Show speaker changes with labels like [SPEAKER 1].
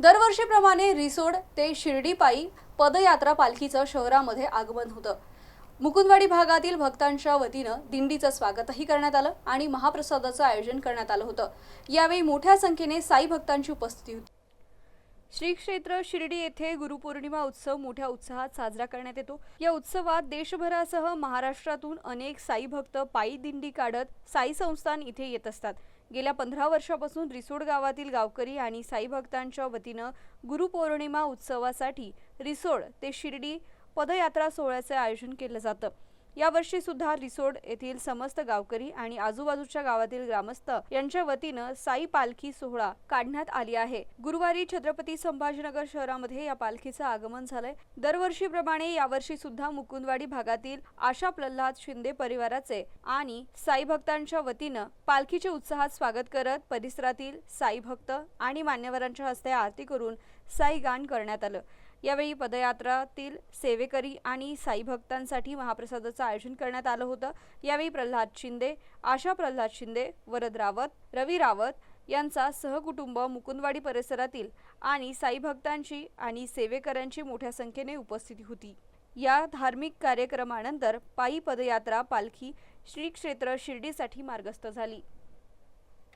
[SPEAKER 1] दरवर्षीप्रमाणे रिसोड ते शिर्डीपायी पदयात्रा पालखीचं शहरामध्ये आगमन होतं. मुकुंदवाडी भागातील भक्तांच्या वतीनं दिंडीचं स्वागतही करण्यात आलं आणि महाप्रसादाचं आयोजन करण्यात आलं होतं. यावेळी मोठ्या संख्येने साई भक्तांची उपस्थिती होती. श्री क्षेत्र शिर्डी येथे गुरुपौर्णिमा उत्सव मोठ्या उत्साहात साजरा करण्यात येतो. या उत्सवात देशभरासह महाराष्ट्रातून अनेक साई भक्त पायी दिंडी काढत साई संस्थान इथे येत असतात. गेल्या पंधरा वर्षापासून रिसोड गावातील गावकरी आणि साई भक्तांच्या वतीनं गुरुपौर्णिमा उत्सवासाठी रिसोड ते शिर्डी पदयात्रा सोहळ्याचे आयोजन केलं जातं. यावर्षी सुद्धा रिसोड येथील समस्त गावकरी आणि आजूबाजूच्या गावातील ग्रामस्थ यांच्या वतीनं साई पालखी सोहळा काढण्यात आली आहे. गुरुवारी छत्रपती संभाजीनगर शहरामध्ये या पालखीचं आगमन झालंय. दरवर्षीप्रमाणे यावर्षी सुद्धा मुकुंदवाडी भागातील आशा प्रल्हाद शिंदे परिवाराचे आणि साई भक्तांच्या वतीनं पालखीचे उत्साहात स्वागत करत परिसरातील साई भक्त आणि मान्यवरांच्या हस्ते आरती करून साई गान करण्यात आलं. यावेळी पदयात्रातील सेवेकरी आणि साई भक्तांसाठी महाप्रसादाचं आयोजन करण्यात आलं होतं. यावेळी प्रल्हाद शिंदे आशा प्रल्हाद शिंदे वरद रावत रवी रावत यांचा सहकुटुंब मुकुंदवाडी परिसरातील आणि साई भक्तांची आणि सेवेकऱ्यांची मोठ्या संख्येने उपस्थिती होती. या धार्मिक कार्यक्रमानंतर पायी पदयात्रा पालखी श्री क्षेत्र शिर्डीसाठी मार्गस्थ झाली.